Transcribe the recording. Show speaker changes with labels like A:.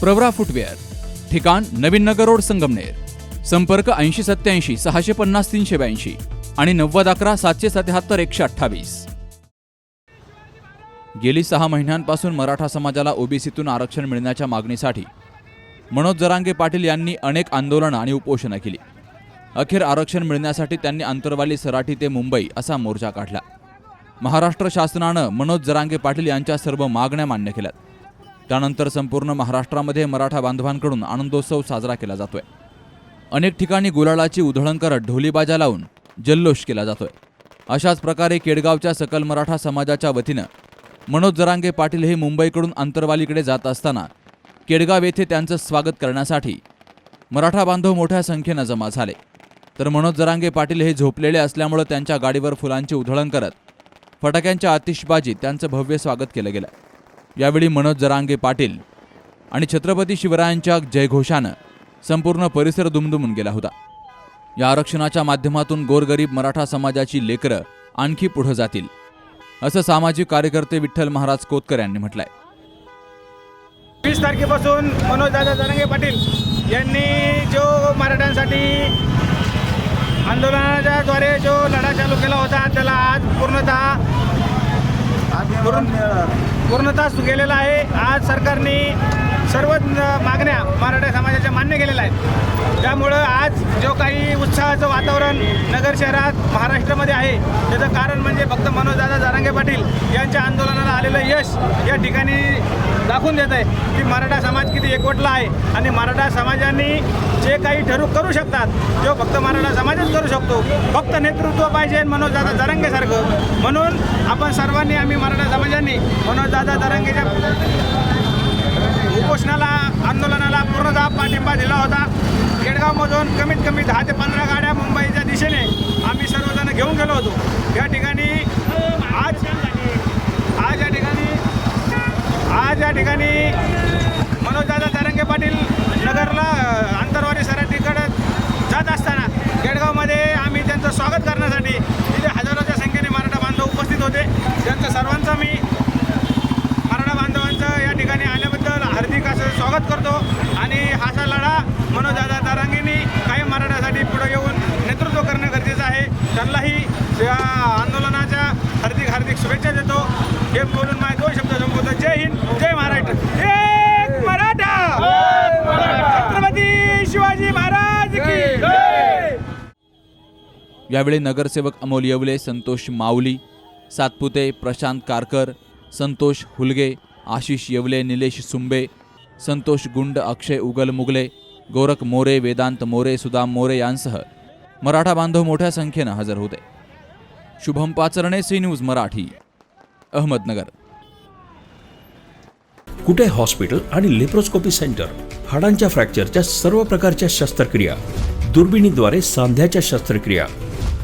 A: Pravara footwear ठिकाण नवीन Nagar road Sangamner संपर्क ऐंशी सत्याऐंशी सहाशे पन्नास तीनशे ब्याऐंशी आणि नव्वद अकरा सातशे सत्याहत्तर एकशे अठ्ठावीस. गेली सहा महिन्यांपासून मराठा समाजाला ओबीसीतून आरक्षण मिळण्याच्या मागणीसाठी मनोज जरांगे पाटील यांनी अनेक आंदोलनं आणि उपोषणं केली. अखेर आरक्षण मिळण्यासाठी त्यांनी आंतरवाली सराठी ते मुंबई असा मोर्चा काढला. महाराष्ट्र शासनानं मनोज जरांगे पाटील यांच्या सर्व मागण्या मान्य केल्यात. त्यानंतर संपूर्ण महाराष्ट्रामध्ये मराठा बांधवांकडून आनंदोत्सव साजरा केला जातोय. अनेक ठिकाणी गुलालाची उधळण करत ढोलीबाजा लावून जल्लोष केला जातोय. अशाच प्रकारे केडगावच्या सकल मराठा समाजाच्या वतीनं मनोज जरांगे पाटील हे मुंबईकडून आंतरवालीकडे जात असताना केडगाव येथे त्यांचं स्वागत करण्यासाठी मराठा बांधव मोठ्या संख्येनं जमा झाले. तर मनोज जरांगे पाटील हे झोपलेले असल्यामुळं त्यांच्या गाडीवर फुलांची उधळण करत फटाक्यांच्या आतिषबाजीत त्यांचं भव्य स्वागत केलं गेलं. यावेळी मनोज जरांगे पाटील आणि छत्रपती शिवरायांच्या जयघोषानं संपूर्ण परिसर दुमदुमून गेला होता. या आरक्षणाच्या माध्यमातून गोरगरीब मराठा समाजाची लेकरं आणखी पुढं जातील असं सामाजिक कार्यकर्ते विठ्ठल महाराज कोतकर यांनी म्हटलंय.
B: वीस तारखेपासून मनोजदादा जरांगे पाटील यांनी जो मराठ्यांसाठी आंदोलनाच्या द्वारे जो लढा चालू केला होता त्याला आज पूर्णतः पूर्ण- पूर्णतः गेलेला आहे. आज सरकारने सर्व मागण्या मराठा समाजाच्या मान्य केलेल्या आहेत. त्यामुळं आज जो काही उत्साहाचं वातावरण नगर शहरात महाराष्ट्रामध्ये आहे त्याचं कारण म्हणजे फक्त मनोजदादा जारांगे पाटील यांच्या आंदोलनाला आलेलं यश या ठिकाणी दाखवून देत आहे की मराठा समाज किती एकवटला आहे. आणि मराठा समाजाने जे काही ठरू करू शकतात तो फक्त मराठा समाजच करू शकतो. फक्त नेतृत्व पाहिजे मनोजदादा दरंगेसारखं म्हणून आपण सर्वांनी आम्ही मराठा समाजांनी मनोजदादा दरंगेच्या उपोषणाला आंदोलनाला पूर्णतः पाठिंबा दिला होता. केडगावमधून कमीत कमी दहा ते पंधरा गाड्या मुंबईच्या दिशेने आम्ही सर्वजण घेऊन गेलो होतो. या ठिकाणी आज आज या ठिकाणी आज या ठिकाणी मनोजदादा तरंगे पाटील नगरला अंतरवाडी आंतरवाली सराटीकडे जात असताना केडगावमध्ये आम्ही त्यांचं स्वागत करण्यासाठी तिथे हजारोच्या संख्येने मराठा बांधव उपस्थित होते. त्यांचं सर्वांचं मी मराठा बांधवांचं या ठिकाणी आल्याबद्दल हार्दिक असं स्वागत करतो. आणि हा लढा मनोजदादा तारांगींनी काही मराठासाठी पुढे येऊन नेतृत्व करणं गरजेचं आहे. त्यांनाही या आंदोलनाच्या हार्दिक हार्दिक शुभेच्छा देतो. हे बोलून माझे दोन शब्द संपवतो. जय हिंद जय महाराष्ट्र एक मराठा छत्रपती शिवाजी महाराज की जय
A: यावेळी नगरसेवक अमोल येवले संतोष माऊली सातपुते प्रशांत कारकर संतोष हुलगे आशिष येवले निलेश सुंबे संतोष गुंड अक्षय उगल मुगले गोरख मोरे वेदांत मोरे सुदाम मोरे यांसह मराठा बांधव मोठ्या संख्येनं हजर होते. Shubham Pacharne C news Marathi Ahmednagar.
C: Kute hospital आणि लेप्रोस्कोपी सेंटर? हाडांच्या फ्रॅक्चरच्या सर्व प्रकारच्या शस्त्रक्रिया दुर्बिणीद्वारे सांध्याच्या शस्त्रक्रिया